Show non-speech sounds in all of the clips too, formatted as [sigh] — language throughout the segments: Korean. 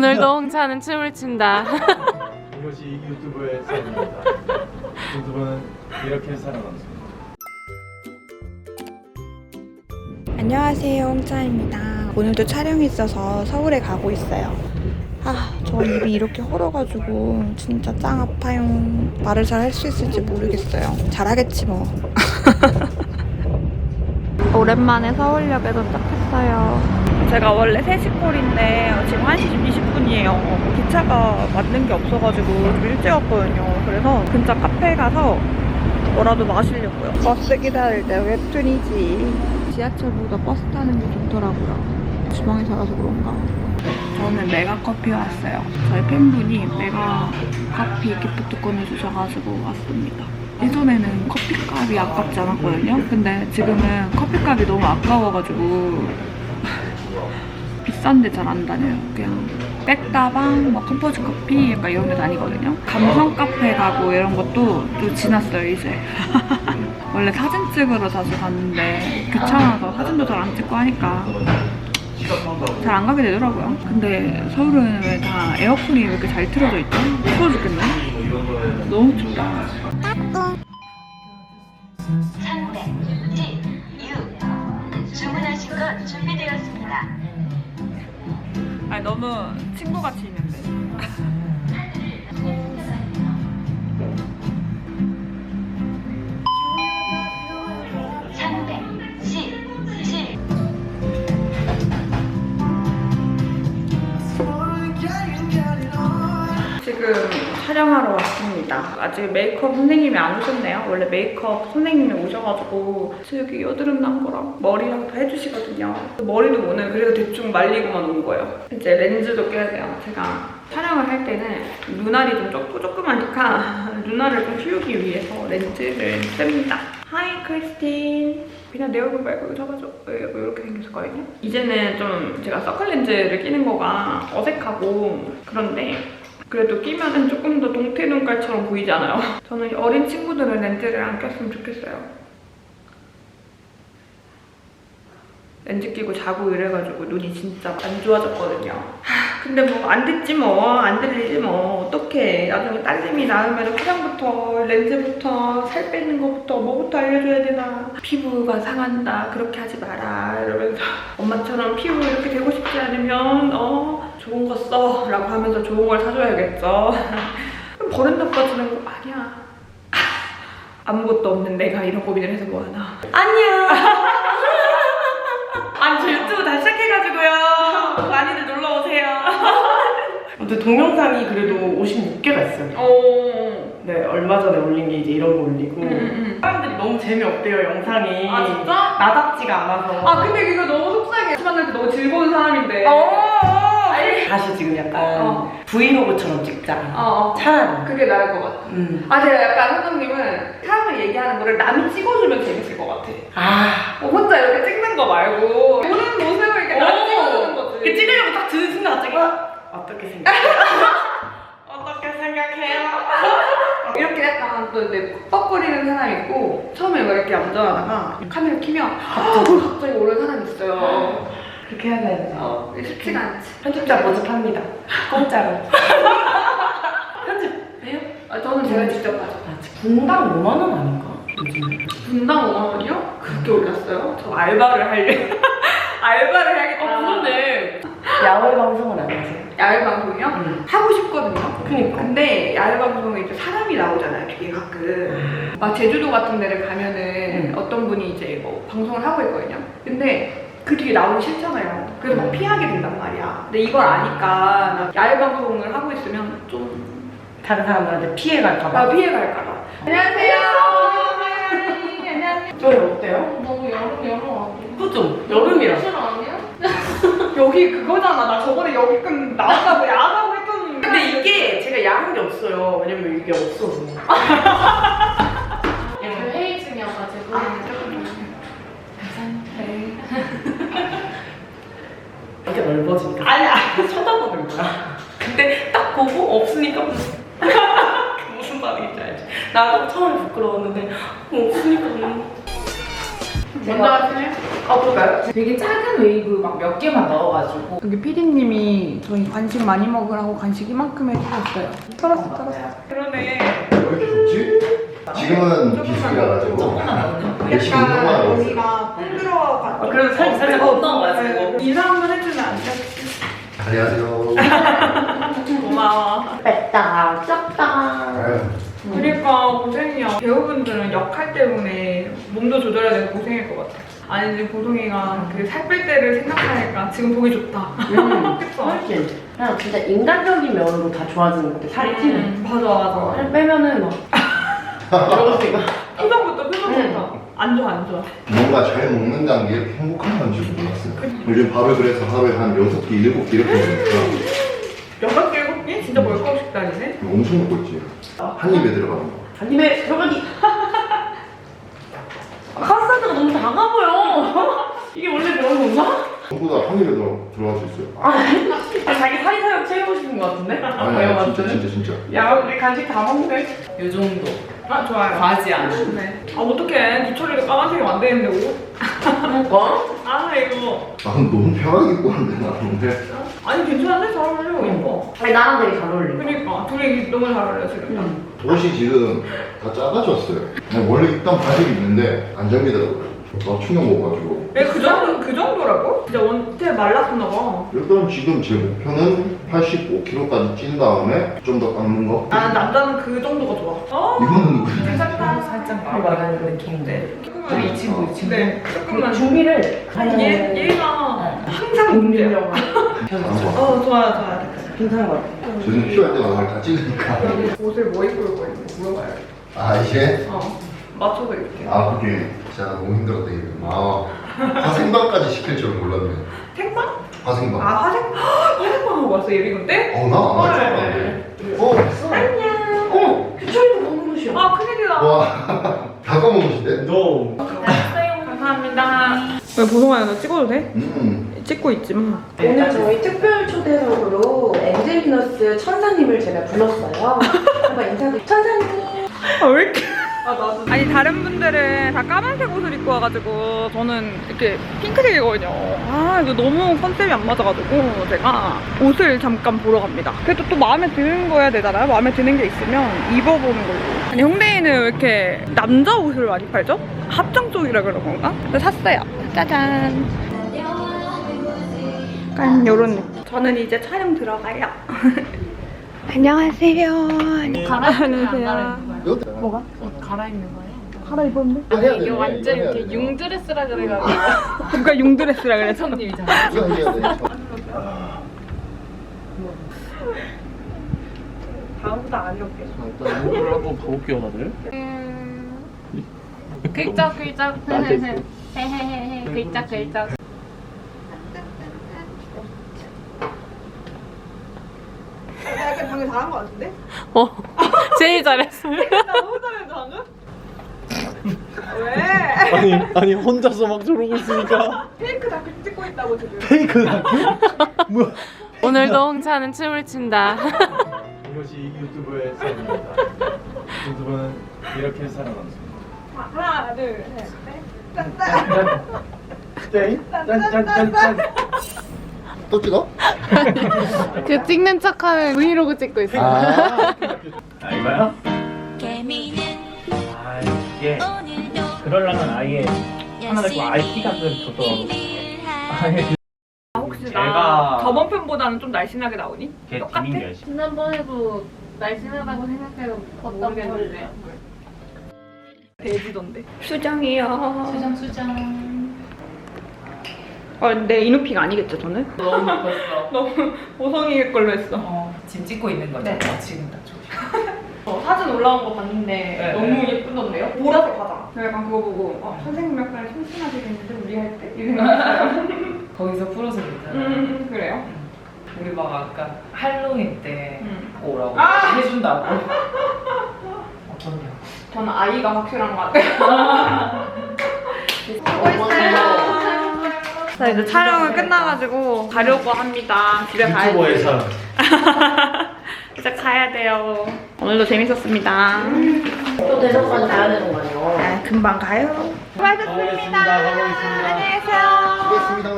오늘도 홍차는 춤을 춘다. [laughs] 이것이 유튜브의 삶입니다. 유튜브는 이렇게 살아갑니다. 안녕하세요 홍차입니다 오늘도 촬영이 있어서 서울에 가고 있어요 아, 저 입이 이렇게 헐어가지고 진짜 짱 아파요 말을 잘 할 수 있을지 모르겠어요 잘하겠지 뭐 [laughs] 오랜만에 서울역에 도착했어요 제가 원래 3시 콜인데 지금 1시 20분이에요 기차가 맞는 게 없어가지고 좀 일찍 왔거든요 그래서 근처 카페 가서 뭐라도 마시려고요. 버스 기다릴 때 웹툰이지. 지하철보다 버스 타는 게 좋더라고요. 지방에 살아서 그런가. 저는 메가 커피 왔어요. 저희 팬분이 메가 커피 기프트콘을 주셔가지고 왔습니다. 예전에는 커피값이 아깝지 않았거든요. 근데 지금은 커피값이 너무 아까워가지고 비싼데 잘 안 다녀요. 그냥 백다방, 뭐 컴포즈 커피 약간 이런 데 다니거든요. 감성 카페 가고 이런 것도 또 지났어요 이제. [laughs] 원래 사진 찍으러 자주 갔는데 귀찮아서 사진도 잘 안 찍고 하니까 잘 안 가게 되더라고요. 근데 서울은 왜 다 에어컨이 왜 이렇게 잘 틀어져 있죠? 추워 죽겠네. 너무 춥다. 상대, 지, 유. 주문하신 것 준비되었습니다. 아니 너무 친구같이 있는데. 지금 촬영하러 왔습니다. 아직 메이크업 선생님이 안 오셨네요. 원래 메이크업 선생님이 오셔가지고 저기 여드름 난 거랑 머리랑 다 해주시거든요. 머리도 오늘 그래서 대충 말리고만 온 거예요. 이제 렌즈도 껴야 돼요. 제가 촬영을 할 때는 눈알이 좀 조금 조그마니까 [laughs] 눈알을 좀 키우기 위해서 렌즈를 씁니다. 하이 크리스틴. 그냥 내 얼굴 말고 이거 잡아줘. 이렇게 생겼었거든요. 이제는 좀 제가 서클 렌즈를 끼는 거가 어색하고 그런데 그래도 끼면은 조금 더 동태 눈깔처럼 보이지 않아요? [laughs] 저는 어린 친구들은 렌즈를 안 꼈으면 좋겠어요. 렌즈 끼고 자고 이래가지고 눈이 진짜 안 좋아졌거든요. 하, [laughs] 근데 뭐 안 듣지 뭐, 안 들리지 뭐, 어떡해. 나중에 딸내미 낳으면 화장부터, 렌즈부터, 살 빼는 거부터, 뭐부터 알려줘야 되나. 피부가 상한다, 그렇게 하지 마라. 이러면서 [laughs] 엄마처럼 피부 이렇게 되고 싶지 않으면. 라고 하면서 좋은 걸 사줘야겠죠. [laughs] 그럼 버릇 나빠지는 거 아니야. 아무것도 없는 내가 이런 고민을 해서 뭐하나. 안녕! [laughs] 아니 저 유튜브 다시 시작해가지고요. 많이들 놀러 오세요. 아무튼 동영상이 그래도 56개가 있어요. 어. 네, 얼마 전에 올린 게 이제 이런 거 올리고 음, 음. 사람들이 너무 재미없대요, 영상이. 아 진짜? 나답지가 않아서. 아 근데 이거 너무 속상해. 만날 때 너무 즐거운 사람인데. 아니. 다시 지금 약간 어. 브이로그처럼 찍자. 어. 어. 차라리. 그게 나을 것 같아. 음. 아 제가 약간 선생님은 사람을 얘기하는 거를 남이 찍어주면 재밌을 것 같아. 아. 뭐 혼자 이렇게 찍는 거 말고 보는 모습을 이렇게 남이 찍어주는 거지. 그 찍으려고 딱 드는 순간 갑자기 어? 어떻게 생각해? [laughs] 어떻게 생각해요? [laughs] 이렇게 약간 또 이제 뻑뻑거리는 사람이 있고 처음에 막 이렇게 운전하다가 카메라 키면 갑자기 갑자기 오는 사람이 있어요. [laughs] 그렇게 해야 되는데. 어, 쉽지가 않지. 편집자 모집합니다. [laughs] 공짜로. 편집. 왜요? 아, 저는 제가 직접 하죠. 아, 분당 5만 원 아닌가? 요즘. 분당 5만 원이요? 그렇게 올랐어요? 저 알바를 하려. [laughs] 알바를 해야겠다. 아, 그런데 야외 방송은 안 하세요? 야외 방송이요? 응. 하고 싶거든요. 그니까. 근데 야외 방송에 이제 사람이 나오잖아요, 되게 가끔. 막 제주도 같은 데를 가면은 음. 어떤 분이 이제 뭐 방송을 하고 있거든요. 근데 그 뒤에 나오기 싫잖아요. 그래서 막 피하게 된단 말이야. 근데 이걸 아니까 나 야외 방송을 하고 있으면 좀 다른 사람들한테 피해갈까봐. 나 피해 갈까봐. 안녕하세요. 안녕하세요. 저희 어때요? 너무 여름 여름 아니야? 그죠? 여름이라. 싫어 아니야? 여기 그거잖아. 나 저번에 여기 끔 나왔다고 야하다고 했던. 근데 이게 제가 야한 게 없어요. 왜냐면 이게 없어서. [laughs] 넓어지니까. 아니야. [laughs] 쳐다보는 거야. 근데 딱 보고 없으니까 무슨 [laughs] 무슨 말인지 알지? 나도 처음에 부끄러웠는데 없으니까 너무 먼저 하시네. 아, 그럴까요? 되게 작은 웨이브 막 몇 개만 넣어가지고. 여기 피디님이 저희 간식 많이 먹으라고 간식 이만큼 해주셨어요. 털었어, 털었어. 그러네. 지금은 비수기라 가지고 역시 운동만 하고 있어요. 여기가 뽕 들어가가지고. 아, 그래서 살짝 살짝 뽕 넣어가지고. 인사 한번 해주면 안 돼? 안녕하세요. [laughs] 고마워. 뺐다, 쪘다. 아유, 그러니까 고생이야. 배우분들은 역할 때문에 몸도 조절해야 되고 고생일 것 같아. 아니 이제 보송이가 그 살 뺄 때를 생각하니까 지금 보기 좋다. [laughs] 그쵸? 훨씬 그냥 진짜 인간적인 면으로 다 좋아지는 것 같아 살이 찌는 음, 맞아 맞아. 살 빼면은 막 이러고 있고 표정부터 표정부터. 안 좋아 안 좋아. 뭔가 잘 먹는다는 게 이렇게 행복한 건지 몰랐어요. 요즘 밥을 그래서 하루에 한 6끼, 7끼 이렇게 먹으니까 여섯 개 일곱 개? 진짜 멀쩡 식단이네. 엄청 먹고 있지. 한 입에 들어가는 거. 한 입에 들어가기 아, 카스타드가 너무 작아 보여 이게 원래 그런 건가? 전부 다한 입에 들어, 들어갈 수 있어요. 아, 아 자기 사리 사욕 채우고 싶은 것 같은데? 아니, 아니, 진짜, 진짜, 진짜. 야 우리 간식 다 먹네 요 정도. 아 좋아요. 과하지 않은. 네. 아 어떡해 뒤처리가 까만색이 안 되는데 옷? 그러니까 [laughs] 아 이거. 나는 너무 편하게 입고 왔는데, 나는데. 아니 괜찮은데 잘 어울려 이거. 아니 나랑 되게 잘 어울린다 그러니까 둘이 너무 잘 어울려 지금. 옷이 지금 다 작아졌어요. 원래 입던 바지가 있는데 안 잠기더라고요. 나 충격 먹어가지고. 야, 그 정도 그 정도라고? 진짜 원태 말랐나 봐. 일단 지금 제 목표는 85kg까지 찐 다음에 좀 더 깎는 거. 아 남자는 그 정도가 좋아. 어? 이거는 괜찮다. 살짝 말하는 느낌인데. 우리 이 친구, 이 친구. 네. 조금만. 준비를 아니 얘 얘가 항상 문제야. 잘한 거. 어 좋아요 좋아요. 괜찮은 것 같아 저는 필요할 때마다 다 찍으니까. 옷을 뭐 입고 올 거예요? 물어봐요. 아 이게? 어 맞춰서 입게. 아 그게 진짜 너무 힘들었다 이거. 아 화생방까지 시킬 줄은 몰랐네. 생방? 화생방. 아 화생 [gasps] 화생방 하고 왔어 예비군 때? 어나안 네. 맞췄는데. 어? 안녕. 어! 규철이도 먹는 것이야 아 큰일이다. 와. [laughs] 다 까먹으시대? No. 감사합니다. 왜 보송아야 너 찍어도 돼? 음. 찍고 있지 만. 오늘 저희 특별 초대석으로 엔젤리너스 천사님을 제가 불렀어요. 한번 인사드릴게요. 천사님. 아왜 이렇게? 아. 아니 다른 분들은 다 까만색 옷을 입고 와가지고 저는 이렇게 핑크색이거든요. 아 이거 너무 컨셉이 안 맞아가지고 제가 옷을 잠깐 보러 갑니다. 그래도 또 마음에 드는 거 해야 되잖아요. 마음에 드는 게 있으면 입어보는 걸로. 아니 홍대에는 왜 이렇게 남자 옷을 많이 팔죠? 합정 쪽이라 그런 건가? 샀어요. 짜잔. 약간 요런. 저는 이제 촬영 들어가요. [laughs] 안녕하세요. 안녕하세요. 뭐가? 갈아입는 거예요? 갈아입었는데? 해야 이게 돼, 완전 이렇게 돼. 융드레스라 그래가지고 [laughs] 누가 융드레스라 해야 돼. 다음보다 안 이렇게. 일단 이거를 한번 가볼게요, 다들. 글쩍 글쩍 있어. [laughs] 헤헤헤헤 글쩍 글쩍 나 약간 방금 잘한 거 같은데? 어 [laughs] 제일 잘했어 나 너무 잘했어 방금? 왜? 아니, 아니 혼자서 막 저러고 있으니까 페이크 다큐 찍고 있다고 지금. 페이크 다큐? 뭐야? 오늘도 홍차는 춤을 춘다 이것이 유튜브의 삶입니다. 유튜브는 이렇게 살아남습니다. 하나, 둘, 셋, 넷. 짠짠 짠짠짠. 또 찍어? [laughs] 그 찍는 척하면 브이로그 찍고 있어 아. 아 이거요? 개미는 아 이게 오늘도 그러려면 아예 하나 되고 아예 키가 좀 줬더라고 아예 혹시 나 제가- 저번 편보다는 좀 날씬하게 나오니? 걔 똑같아? 지난번에도 날씬하다고 생각해도 모르겠는데 돼지던데. 수정이요. 수정 수정 아, 근데 이누픽 아니겠죠, 저는? [laughs] 너무 예뻤어. [laughs] 너무 보성이 걸로 했어. 어, 지금 찍고 있는 거죠? 네. 어, 지금 딱 좋아. [laughs] 어, 사진 올라온 거 봤는데 네, 너무 네. 예쁘던데요? 보라색 화장. 제가 약간 그거 보고 어, 선생님 약간 심심하시겠는데 우리 할 때? 이 생각했어요. 거기서 풀어서 괜찮아. 음, 그래요? 우리 막 아까 할로윈 때 음. 오라고 아! 해준다고. 어떠냐? 저는 아이가 확실한 것 같아요. 수고했어요. 자, 이제 촬영은 끝나가지고 가려고 합니다. 집에 가야지. 유튜버의 삶. 이제 가야 돼요. 오늘도 재밌었습니다. 또 대전까지 가야 되는 거 아니에요 아, 금방 가요. 수고하셨습니다. 가보겠습니다. 수고했습니다.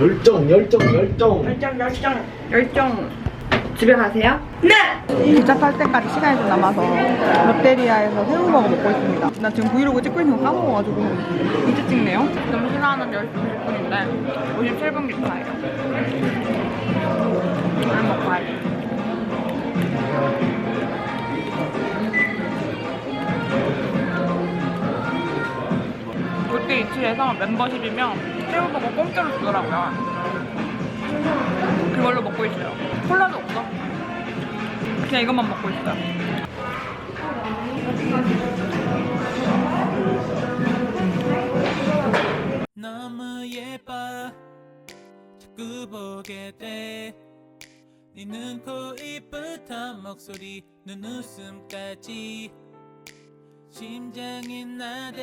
열정, 열정, 열정. 열정 열정 열정 집에 가세요? 기차 탈 때까지 시간이 좀 남아서 롯데리아에서 새우버거 먹고 있습니다. 나 지금 브이로그 찍고 있는 거 까먹어가지고 이제 찍네요. 지금 시간은 10시 10분인데 57분 기차예요 잘 먹고 돼 롯데 이츠에서 멤버십이면 새우버거 공짜로 주더라고요 그걸로 먹고 있어요. 콜라도 없어. 그냥 이것만 먹고 있어요. 너무 예뻐. 자꾸 보게 돼 네 눈, 코, 입부터 목소리, 눈웃음까지. 심장이 나대